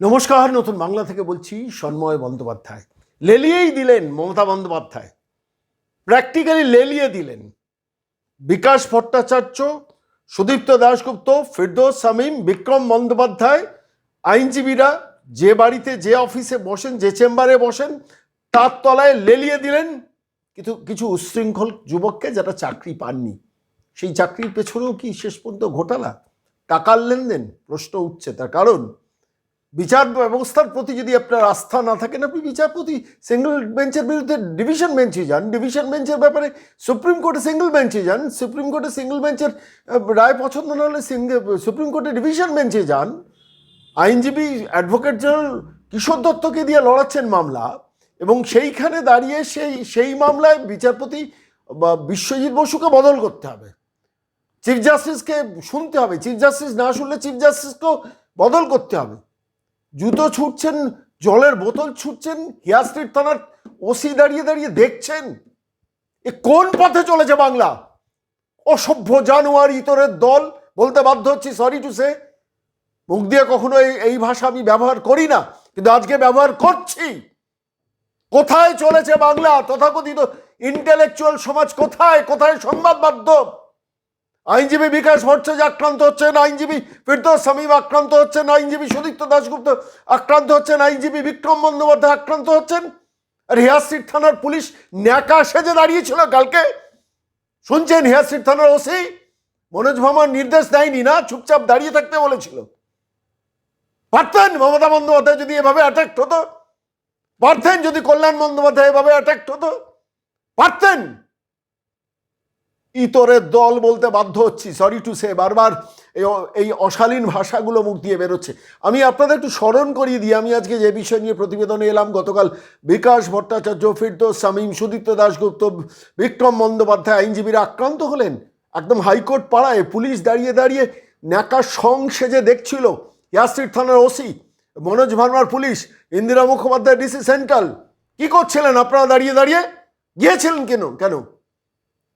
নমস্কার, নতুন বাংলা থেকে বলছি সন্ময় বন্দ্যোপাধ্যায়। লেলিয়েই দিলেন মমতা বন্দ্যোপাধ্যায়। প্র্যাকটিক্যালি লেলিয়ে দিলেন। বিকাশ ভট্টাচার্য, সুদীপ্ত দাশগুপ্ত, ফিরদৌস শামীম, বিক্রম বন্দ্যোপাধ্যায়, আইনজীবীরা যে বাড়িতে, যে অফিসে বসেন, যে চেম্বারে বসেন, তার তলায় লেলিয়ে দিলেন কিন্তু কিছু উচ্ছৃঙ্খল যুবককে যারা চাকরি পাননি। সেই চাকরির পেছনেও কি শেষ পর্যন্ত ঘোটালা? টাকার লেনদেন প্রশ্ন উঠছে। তার কারণ বিচার ব্যবস্থার প্রতি যদি আপনার আস্থা না থাকেন, আপনি বিচারপতি সিঙ্গেল বেঞ্চের বিরুদ্ধে ডিভিশন বেঞ্চে যান। ডিভিশন বেঞ্চের ব্যাপারে সুপ্রিম কোর্টে সিঙ্গেল বেঞ্চে যান। সুপ্রিম কোর্টে সিঙ্গেল বেঞ্চের রায় পছন্দ না হলে সুপ্রিম কোর্টে ডিভিশন বেঞ্চে যান। আইনজীবী অ্যাডভোকেট জেনারেল কিশোর দত্তকে দিয়ে লড়াচ্ছেন মামলা এবং সেইখানে দাঁড়িয়ে সেই সেই মামলায় বিচারপতি বা বিশ্বজিৎ বসুকে বদল করতে হবে। চিফ জাস্টিসকে শুনতে হবে। চিফ জাস্টিস না শুনলে চিফ জাস্টিসকেও বদল করতে হবে। জুতো ছুটছেন, জলের বোতল ছুটছেন হিয়া স্ট্রিট থানার ওসি দাঁড়িয়ে দাঁড়িয়ে দেখছেন। এ কোন পথে চলেছে বাংলা? অসভ্য জানোয়ার ইতরের দল, বলতে বাধ্য হচ্ছি সরি টু সে মুখ দিয়ে কখনো এই এই ভাষা আমি ব্যবহার করি না, কিন্তু আজকে ব্যবহার করছি। কোথায় চলেছে বাংলা? তথাকথিত ইন্টেলেকচুয়াল সমাজ কোথায়? কোথায় সংবাদ মাধ্যম? আইনজীবী বিকাশ ভট্টাচার্য আক্রান্ত হচ্ছেন, আইনজীবী ফিরদৌস শামীম আক্রান্ত হচ্ছেন, আইনজীবী সুদীপ্ত দাশগুপ্ত আক্রান্ত হচ্ছেন, আইনজীবী বিক্রম বন্দ্যোপাধ্যায় আক্রান্ত হচ্ছেন। আর হিয়াস্ট্রিট থানার পুলিশ ন্যাকা সেজে দাঁড়িয়েছিল কালকে। শুনছেন হিয়াস্ট্রিট থানার ওসি মনোজ ভামার নির্দেশ দেয়নি না, চুপচাপ দাঁড়িয়ে থাকতে বলেছিল। পারতেন মমতা বন্দ্যোপাধ্যায় যদি এভাবে অ্যাটাক্ট হতো। পারতেন যদি কল্যাণ বন্দ্যোপাধ্যায় এভাবে অ্যাটাক্ট হতো। পারতেন। ইতরের দল বলতে বাধ্য হচ্ছি সরি টু সে বারবার এই অশালীন ভাষাগুলো মুখ দিয়ে বেরোচ্ছে। আমি আপনাদের একটু স্মরণ করিয়ে দিই, আমি আজকে যে বিষয় নিয়ে প্রতিবেদনে এলাম, গতকাল বিকাশ ভট্টাচার্য, ফিরদোস শামীম, সুদীপ্ত দাশগুপ্ত, বিক্রম বন্দ্যোপাধ্যায় আইনজীবীরা আক্রান্ত হলেন। একদম হাইকোর্ট পাড়ায় পুলিশ দাঁড়িয়ে দাঁড়িয়ে ন্যাকা সং সেজে দেখছিল। ইয়াস্ট্রিট থানার OC, Manoj ভার্মার police, Indira Mukhopadhyay DC central. কি করছিলেন আপনারা দাঁড়িয়ে দাঁড়িয়ে? গিয়েছিলেন কেন? কেন?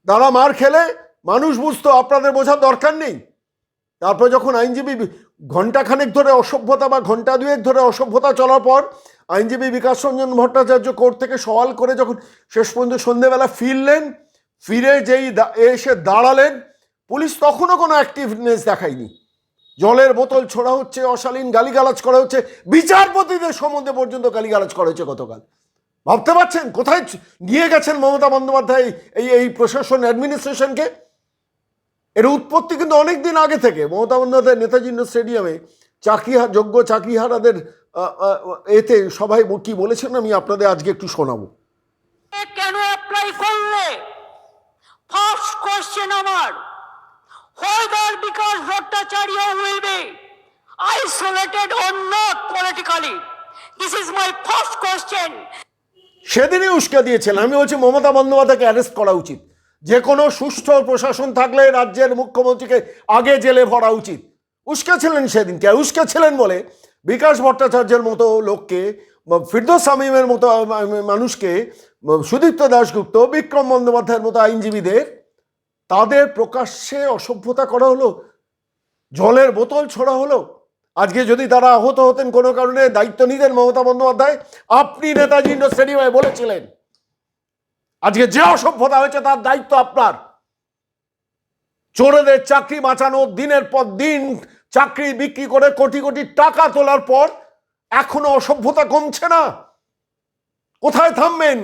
তারা মার খেলে মানুষ বুঝতো আপনাদের বোঝার দরকার নেই। তারপর যখন আইনজীবী ঘন্টাখানেক ধরে অসভ্যতা বা ঘণ্টা দুয়েক ধরে অসভ্যতা চলার পর আইনজীবী বিকাশ রঞ্জন ভট্টাচার্য কোর্ট থেকে সওয়াল করে যখন শেষ পর্যন্ত সন্ধেবেলা ফিরলেন, ফিরে যেই এসে দাঁড়ালেন, পুলিশ তখনও কোনো অ্যাক্টিভনেস দেখায়নি। জলের বোতল ছোড়া হচ্ছে, অশালীন গালিগালাজ করা হচ্ছে, বিচারপতিদের সম্বন্ধে পর্যন্ত গালিগালাজ করা হয়েছে গতকাল। ভাবতে পারছেন? কোথায় নিয়ে গেছেন মমতা বন্দ্যোপাধ্যায় এই এই প্রশাসন অ্যাডমিনিস্ট্রেশনকে? এর উৎপত্তি কিন্তু অনেক দিন আগে থেকে। মমতা বন্দ্যোপাধ্যায় নেতাজি স্টেডিয়ামে চাকরিহার যোগ্য চাকরিহারাদের এতে সবাই কি বলেছেন আমি আপনাদের আজকে একটু শোনাবো। কেন অ্যাপ্লাই করলে? ফার্স্ট কোশ্চেন আমার। Whether because Bhattacharya will be isolated or not politically this is my first question সেদিনই উস্কে দিয়েছিলেন আমি বলছি, মমতা বন্দ্যোপাধ্যায়কে অ্যারেস্ট করা উচিত। যে কোনো সুষ্ঠু প্রশাসন থাকলে রাজ্যের মুখ্যমন্ত্রীকে আগে জেলে ভরা উচিত। উস্কেছিলেন সেদিনকে আর উস্কেছিলেন বলে বিকাশ ভট্টাচার্যের মতো লোককে, ফিরদোস শামীমের মতো মানুষকে, সুদীপ্ত দাশগুপ্ত, বিক্রম বন্দ্যোপাধ্যায়ের মতো আইনজীবীদের, তাদের প্রকাশ্যে অসভ্যতা করা হলো, জলের বোতল ছোড়া হলো আজকে যদি তারা আহত হতেন কোনো কারণে, দায়িত্ব নিতেন মমতা বন্দ্যোপাধ্যায়, আপনি নেতাজি ইন্ডোর স্টেডিয়ামে বলেছিলেন। আজকে যে অসভ্যতা হয়েছে তার দায়িত্ব আপনার। চোরেদের চাকরি বাঁচানো, দিনের পর দিন চাকরি বিক্রি করে কোটি কোটি টাকা তোলার পর এখনও অসভ্যতা কমছে না। কোথায় থামবেন?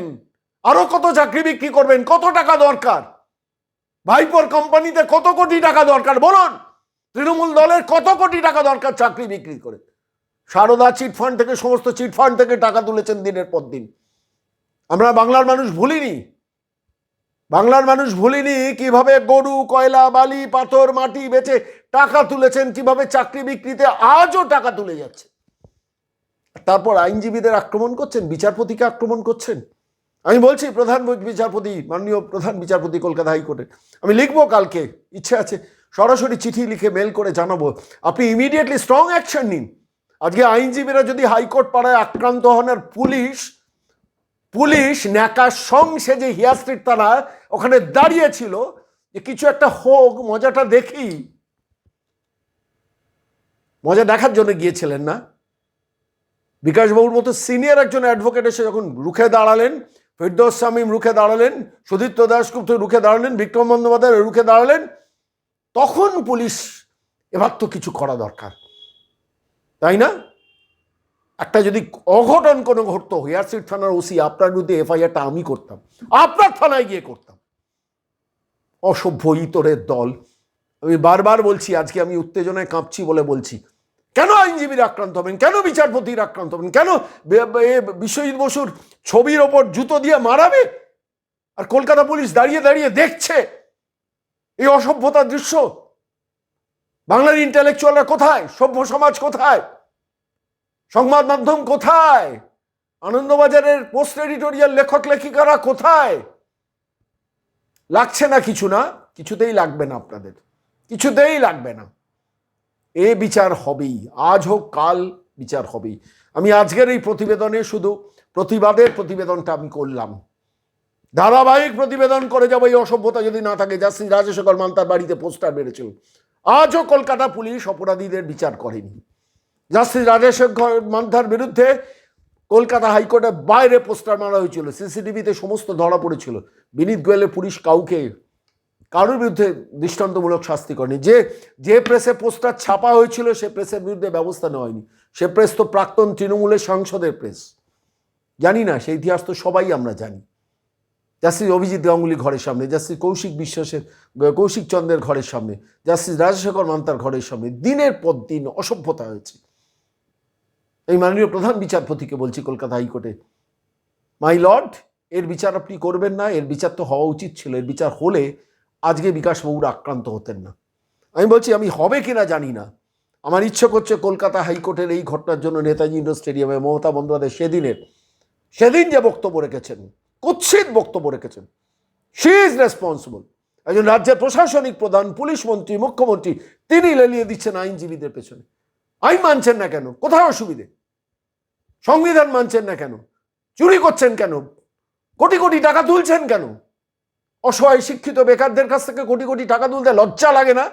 আরও কত চাকরি বিক্রি করবেন? কত টাকা দরকার? ভাইপোর কোম্পানিতে কত কোটি টাকা দরকার? বলুন। তৃণমূল দলের কত কোটি টাকা দরকার চাকরি বিক্রি করে? সারদা চিট ফান্ড থেকে, সমস্ত চিট ফান্ড থেকে টাকা তুলেছেন দিনের পর দিন। আমরা বাংলার মানুষ ভুলিনি। বাংলার মানুষ ভুলিনি কীভাবে গরু, কয়লা, বালি, পাথর, মাটি বেচে টাকা তুলেছেন, কীভাবে চাকরি বিক্রিতে আজও টাকা তুলে যাচ্ছে। তারপর আইনজীবীদের আক্রমণ করছেন, বিচারপতিকে আক্রমণ করছেন। আমি বলছি, প্রধান বিচারপতি, মাননীয় প্রধান বিচারপতি কলকাতা হাইকোর্টের আমি লিখব কালকে, ইচ্ছে আছে। সরাসরি চিঠি লিখে মেল করে জানাব। আপনি ইমিডিয়েটলি স্ট্রং অ্যাকশন নিন। আজকে আইনজীবীরা যদি হাইকোর্ট পাড়ায় আক্রান্ত হন আর পুলিশ পুলিশ ন্যাকা সং সেজে হিয়া স্ট্রিট তারা ওখানে দাঁড়িয়েছিল, যে কিছু একটা হোক, মজাটা দেখি। মজা দেখার জন্য গিয়েছিলেন না? বিকাশবাবুর মতো সিনিয়র একজন অ্যাডভোকেট এসে যখন রুখে দাঁড়ালেন, ফেরদৌস শামীম রুখে দাঁড়ালেন, সুদীপ্ত দাসগুপ্ত রুখে দাঁড়ালেন, বিক্রম বন্দ্যোপাধ্যায় রুখে দাঁড়ালেন তখন পুলিশ এবার তো কিছু করা দরকার। তাই না? একটা যদি অঘটন কোনো ঘটতো হেয়ারসিট থানার ওসি আপনার বিরুদ্ধে এফআইআরটা আমি করতাম, আপনার থানায় গিয়ে করতাম। অসভ্য ইতরের দল। আমি বারবার বলছি, আজকে আমি উত্তেজনায় কাঁপছি বলে বলছি, কেন আইনজীবীরা আক্রান্ত হবেন? কেন বিচারপতিরা আক্রান্ত হবেন? কেন বিশ্বজিৎ বসুর ছবির ওপর জুতো দিয়ে মারাবে? আর কলকাতা পুলিশ দাঁড়িয়ে দাঁড়িয়ে দেখছে এই অসভ্যতার দৃশ্য। বাংলার ইন্টালেকচুয়ালরা কোথায়? সভ্য সমাজ কোথায়? সংবাদ মাধ্যম কোথায়? আনন্দবাজারের পোস্ট এডিটোরিয়াল লেখক লেখিকারা কোথায়? লাগছে না কিছু না? কিছুতেই লাগবে না আপনাদের। কিছুতেই লাগবে না। এ বিচার হবেই। আজ হোক, কাল বিচার হবেই। আমি আজকের এই প্রতিবেদনে শুধু প্রতিবাদের প্রতিবেদনটা আমি করলাম। ধারাবাহিক প্রতিবেদন করে যাব এই অসভ্যতা যদি না থাকে। জাস্টিস রাজশেখর মান তার বাড়িতে পোস্টার বেড়েছিল। আজও কলকাতা পুলিশ অপরাধীদের বিচার করেনি। জাস্টিস রাজশেখর মান্থার বিরুদ্ধে কলকাতা হাইকোর্টের বাইরে পোস্টার মারা হয়েছিল। সিসিটিভিতে সমস্ত ধরা পড়েছিল। বিনীত গোয়েলের পুলিশ কাউকে, কারোর বিরুদ্ধে দৃষ্টান্তমূলক শাস্তি করেনি। যে যে প্রেসে পোস্টার ছাপা হয়েছিল, সে প্রেসের বিরুদ্ধে ব্যবস্থা নেওয়া হয়নি। সে প্রেস তো প্রাক্তন তৃণমূলের সাংসদের প্রেস। জানি না সেই ইতিহাস তো সবাই আমরা জানি। জাস্টিস অভিজিৎ গাঙ্গুলি ঘরের সামনে, জাস্টিস কৌশিক বিশ্বাসের, কৌশিক চন্দ্রের ঘরের সামনে, জাস্টিস রাজশেখর মান্তার ঘরের সামনে দিনের পর দিন অসভ্যতা হয়েছে। এই মাননীয় প্রধান বিচারপতিকে বলছি কলকাতা হাইকোর্টে, মাই লর্ড, এর বিচার আপনি করবেন না, এর বিচার তো হওয়া উচিত ছিল, এর বিচার হলে আজকে বিকাশ বিকাশবাবুরা আক্রান্ত হতেন না। আমি বলছি, আমি হবে কিনা জানি না। আমার ইচ্ছে করছে কলকাতা হাইকোর্টের এই ঘটনার জন্য নেতাজি ইন্ডোর স্টেডিয়ামে মমতা বন্দ্যোপাধ্যায় সেদিনের, সেদিন যে বক্তব্য রেখেছেন কুৎসিত বক্তব্য রেখেছেন। শি ইজ রেসপন্সিবল একজন রাজ্যের প্রশাসনিক প্রধান, পুলিশ মন্ত্রী, মুখ্যমন্ত্রী, তিনি লেলিয়ে দিচ্ছেন আইনজীবীদের পেছনে। আইন মানছেন না কেন? কোথায় অসুবিধে? সংবিধান মানছেন না কেন? চুরি করছেন কেন? কোটি কোটি টাকা তুলছেন কেন? অসহায় শিক্ষিত বেকারদের কাছ থেকে কোটি কোটি টাকা তুলতে লজ্জা লাগে না?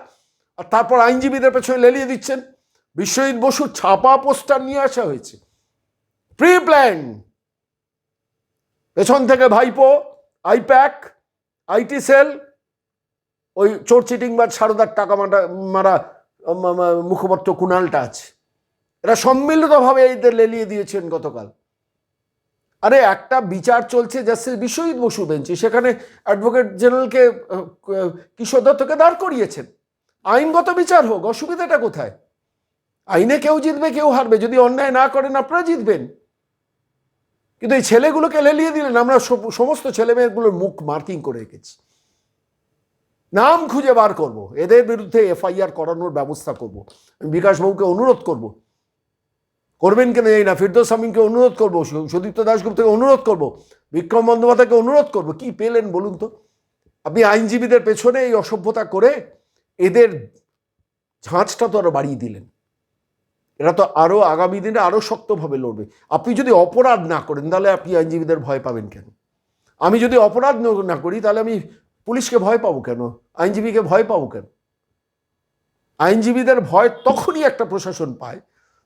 আর তারপর আইনজীবীদের পেছনে লেলিয়ে দিচ্ছেন? বিশ্বজিৎ বসুর ছাপা পোস্টার নিয়ে আসা হয়েছে। প্রি প্ল্যান পেছন থেকে ভাইপো, আইপ্যাক, আইটি সেল, ওই চোর চিটিং বা সারদার টাকা মারা মারা মুখপাত্র কুণালটা আছে এরা সম্মিলিতভাবে এদের লেলিয়ে দিয়েছেন গতকাল। আরে একটা বিচার চলছে জাস্টিস বিশ্বজিৎ বসু বেঞ্চে, সেখানে অ্যাডভোকেট জেনারেলকে কিশোর দত্তকে দাঁড় করিয়েছেন। আইনগত বিচার হোক, অসুবিধাটা কোথায়? আইনে কেউ জিতবে, কেউ হারবে, যদি অন্যায় না করেন, আপনারা জিতবেন। কিন্তু এই ছেলেগুলোকে লেলিয়ে দিলেন। আমরা সমস্ত ছেলে মেয়েগুলোর মুখ মার্কিং করে রেখেছি। নাম খুঁজে বার করব। এদের বিরুদ্ধে এফআইআর করানোর ব্যবস্থা করব। আমি বিকাশবাবুকে অনুরোধ করব। করবেন কিনা জানি না? ফিরদৌস শামীমকে অনুরোধ করব। সুদীপ্ত দাসগুপ্তকে অনুরোধ করব। বিক্রম বন্দ্যোপাধ্যায়কে অনুরোধ করব। কি পেলেন বলুন তো? আপনি আইনজীবীদের পেছনে এই অসভ্যতা করে এদের ঝাঁচটা তো আরও বাড়িয়ে দিলেন। এরা তো আরও আগামী দিনে আরও শক্তভাবে লড়বে। আপনি যদি অপরাধ না করেন, তাহলে আপনি আইনজীবীদের ভয় পাবেন কেন? আমি যদি অপরাধ না করি, তাহলে আমি পুলিশকে ভয় পাবো কেন? আইনজীবীকে ভয় পাবো কেন? আইনজীবীদের ভয় তখনই একটা প্রশাসন পায়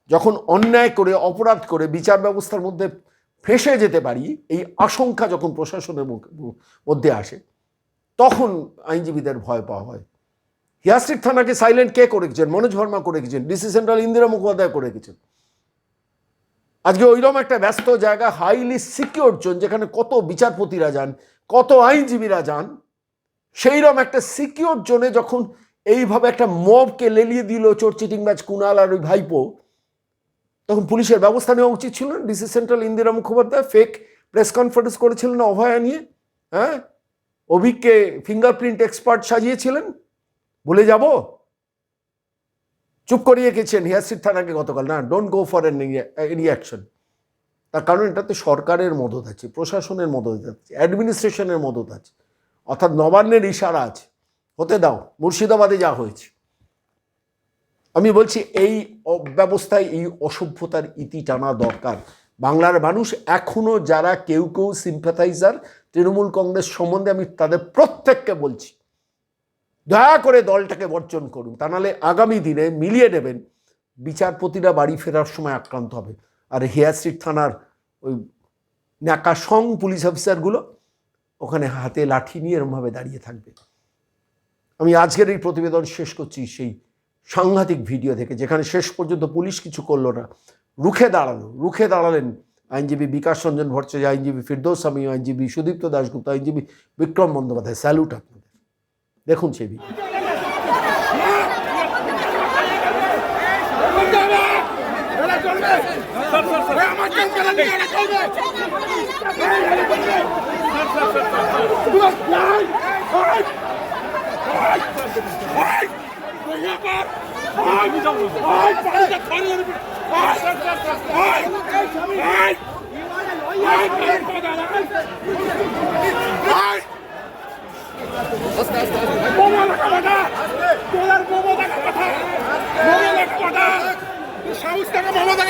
যখন অন্যায় করে, অপরাধ করে, বিচার ব্যবস্থার মধ্যে ফেসে যেতে পারি, এই আশঙ্কা যখন প্রশাসনের মধ্যে আসে, তখন আইনজীবীদের ভয় পাওয়া হয়। হিয়াস্ট্রিক থানাকে সাইলেন্ট কে করে রেখেছেন মনোজ ভার্মা করে রেখেছেন ডিসি সেন্ট্রাল ইন্দিরা মুখোপাধ্যায় করে রেখেছেন আজকে ওইরকম একটা ব্যস্ত জায়গা হাইলি সিকিউর জোন যেখানে কত বিচারপতিরা যান, কত আইনজীবীরা যান, সেইরকম একটা সিকিউর জোনে যখন এইভাবে একটা মবকে লেলিয়ে দিল চোর চিটিং ব্যাচ কুনাল আর ওই ভাইপো, তখন পুলিশের ব্যবস্থা নেওয়া উচিত ছিল না? DC central Indira Mukhopadhyay fake press conference করেছিলেন অভয়া নিয়ে হ্যাঁ? অভিককে ফিঙ্গারপ্রিন্ট এক্সপার্ট সাজিয়েছিলেন। ভুলে যাব? চুপ করিয়ে গেছেন হিয়াসির থানাকে গতকাল। না don't go for any action তার কারণ এটাতে সরকারের মদত আছে, প্রশাসনের মদত আছে অ্যাডমিনিস্ট্রেশনের মদত আছে। অর্থাৎ নবান্নের ইশারা আছে। হতে দাও, মুর্শিদাবাদে যা হয়েছে। আমি বলছি এই ব্যবস্থায় এই অসভ্যতার ইতি টানা দরকার। বাংলার মানুষ এখনও যারা কেউ কেউ সিম্প্যাথাইজার তৃণমূল কংগ্রেস সম্বন্ধে আমি তাদের প্রত্যেককে বলছি দয়া করে দলটাকে বর্জন করুন। তা নাহলে আগামী দিনে মিলিয়ে নেবেন। বিচারপতিরা বাড়ি ফেরার সময় আক্রান্ত হবে। আর হেয়ার স্ট্রিট থানার ওই ন্যাকা সং পুলিশ অফিসারগুলো ওখানে হাতে লাঠি নিয়ে এরমভাবে দাঁড়িয়ে থাকবে। আমি আজকের এই প্রতিবেদন শেষ করছি সেই সাংঘাতিক ভিডিও থেকে, যেখানে শেষ পর্যন্ত পুলিশ কিছু করল না। রুখে দাঁড়াল, রুখে দাঁড়ালেন আইনজীবী বিকাশ রঞ্জন ভট্টাচার্য, আইনজীবী ফিরদৌস স্বামী, আইনজীবী সুদীপ্ত দাশগুপ্ত, আইনজীবী বিক্রম বন্দ্যোপাধ্যায়। স্যালুট আপনাদের। দেখুন সেই ভিডিও সাহস টাকা চলবে